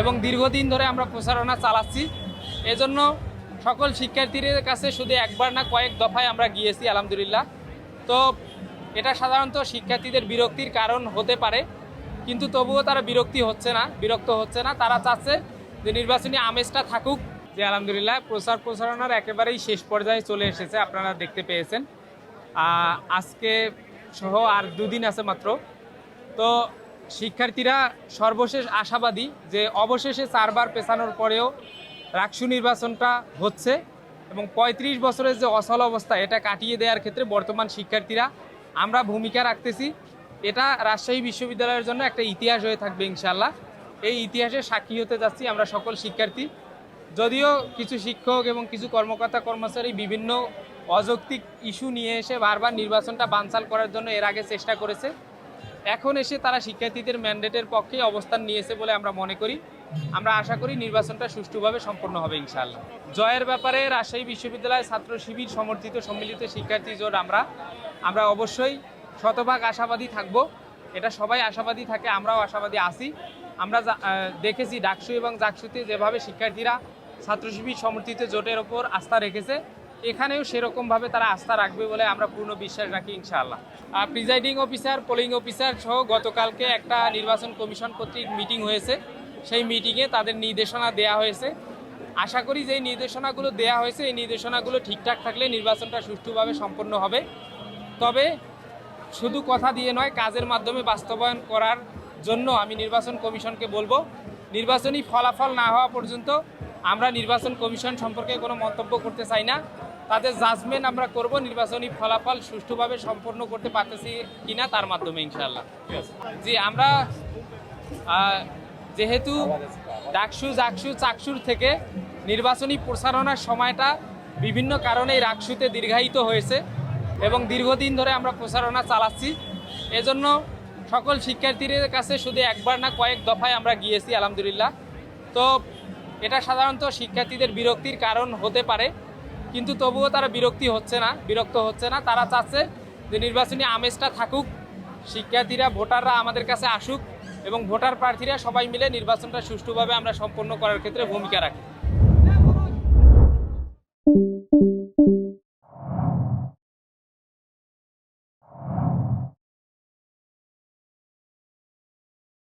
এবং দীর্ঘদিন ধরে আমরা প্রচারণা চালাচ্ছি। এজন্য সকল শিক্ষার্থীদের কাছে শুধু একবার না কয়েক দফায় আমরা গিয়েছি, আলহামদুলিল্লাহ। তো এটা সাধারণত শিক্ষার্থীদের বিরক্তির কারণ হতে পারে, কিন্তু তবুও তারা বিরক্তি হচ্ছে না, বিরক্ত হচ্ছে না। তারা চাচ্ছে যে নির্বাচনী আমেজটা থাকুক, যে আলহামদুলিল্লাহ প্রচার প্রচারণার একেবারেই শেষ পর্যায়ে চলে এসেছে, আপনারা দেখতে পেয়েছেন। আজকে সহ আর দুদিন আছে মাত্র। তো শিক্ষার্থীরা সর্বশেষ আশাবাদী যে অবশেষে চারবার পেছানোর পরেও রাকসু নির্বাচনটা হচ্ছে এবং ৩৫ বছরের যে অচল অবস্থা, এটা কাটিয়ে দেওয়ার ক্ষেত্রে বর্তমান শিক্ষার্থীরা আমরা ভূমিকা রাখতেছি। এটা রাজশাহী বিশ্ববিদ্যালয়ের জন্য একটা ইতিহাস হয়ে থাকবে ইনশাল্লাহ এই ইতিহাসে সাক্ষী হতে যাচ্ছি আমরা সকল শিক্ষার্থী। যদিও কিছু শিক্ষক এবং কিছু কর্মকর্তা, কর্মচারী বিভিন্ন অযৌক্তিক ইস্যু নিয়ে এসে বারবার নির্বাচনটা বানচাল করার জন্য এর আগে চেষ্টা করেছে। এখন এসে তারা শিক্ষার্থীদের ম্যান্ডেটের পক্ষে অবস্থান নিয়েছে বলে আমরা মনে করি। আমরা আশা করি নির্বাচনটা সুষ্ঠুভাবে সম্পন্ন হবে, ইনশাআল্লাহ। জয়ের ব্যাপারে রাজশাহী বিশ্ববিদ্যালয় ছাত্র শিবির সমর্থিত সম্মিলিত শিক্ষার্থী জোট আমরা আমরা অবশ্যই শতভাগ আশাবাদী থাকব। এটা সবাই আশাবাদী থাকে, আমরাও আশাবাদী আছি। আমরা দেখেছি ডাকসু এবং জাকসুতে যেভাবে শিক্ষার্থীরা ছাত্র শিবির সমর্থিত জোটের ওপর আস্থা রেখেছে এখানেও সেরকমভাবে তারা আস্থা রাখবে বলে আমরা পূর্ণ বিশ্বাস রাখি ইনশাআল্লাহ। প্রিজাইডিং অফিসার, পোলিং অফিসার সহ গতকালকে একটা নির্বাচন কমিশন কর্তৃক মিটিং হয়েছে। সেই মিটিংয়ে তাদের নির্দেশনা দেয়া হয়েছে। আশা করি যে নির্দেশনাগুলো দেয়া হয়েছে, এই নির্দেশনাগুলো ঠিকঠাক থাকলে নির্বাচনটা সুষ্ঠুভাবে সম্পন্ন হবে। তবে শুধু কথা দিয়ে নয়, কাজের মাধ্যমে বাস্তবায়ন করার জন্য আমি নির্বাচন কমিশনকে বলব, নির্বাচনী ফলাফল না হওয়া পর্যন্ত আমরা নির্বাচন কমিশন সম্পর্কে কোনো মন্তব্য করতে চাই না। তাদের জাজমেন্ট আমরা করব, নির্বাচনী ফলাফল সুষ্ঠুভাবে সম্পন্ন করতে পারতেছি কিনা তার মাধ্যমে ইনশাল্লাহ জি, আমরা যেহেতু ডাকসু, জাকসু, চাকসুর থেকে নির্বাচনী প্রচারণার সময়টা বিভিন্ন কারণে রাকসুতে দীর্ঘায়িত হয়েছে এবং দীর্ঘদিন ধরে আমরা প্রচারণা চালাচ্ছি। এজন্য সকল শিক্ষার্থীদের কাছে শুধু একবার না কয়েক দফায় আমরা গিয়েছি, আলহামদুলিল্লাহ। তো এটা সাধারণত শিক্ষার্থীদের বিরক্তির কারণ হতে পারে। কিন্তু তবুও তারা বিরক্তি হচ্ছে না, বিরক্ত হচ্ছে না। তারা চাচ্ছে যে নির্বাচনী আমেজটা থাকুক, শিক্ষার্থীরা, ভোটাররা আমাদের কাছে আসুক এবং ভোটার প্রার্থীরা সবাই মিলে নির্বাচনটা সুষ্ঠুভাবে আমরা সম্পন্ন করার ক্ষেত্রে ভূমিকা রাখি